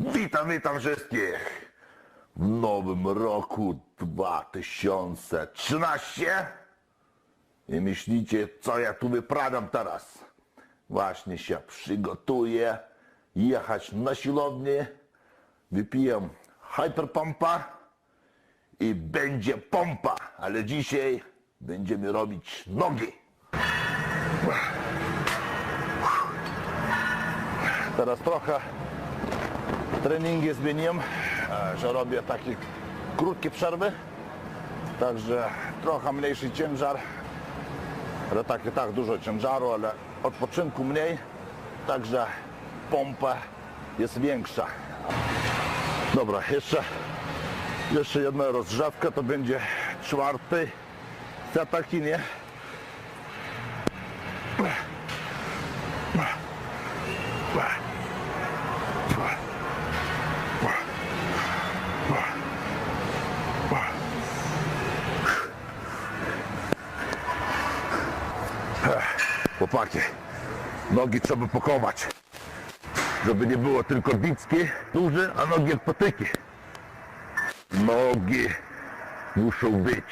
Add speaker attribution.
Speaker 1: Witam, witam wszystkich w nowym roku 2013 i myślicie, co ja tu wyprawiam teraz? Właśnie się przygotuję jechać na siłownię, wypiję hyperpompa i będzie pompa, ale dzisiaj będziemy robić nogi. Teraz trochę treningi zmieniłem, e, że robię takie krótkie przerwy, także trochę mniejszy ciężar, ale tak i tak dużo ciężaru, ale odpoczynku mniej, także pompa jest większa. Dobra, jeszcze, jeszcze jedna rozgrzewka, to będzie czwarty set taki, nie? Chłopaki, nogi trzeba pakować, żeby nie było tylko bicki duże, a nogi jak patyki. Nogi muszą być.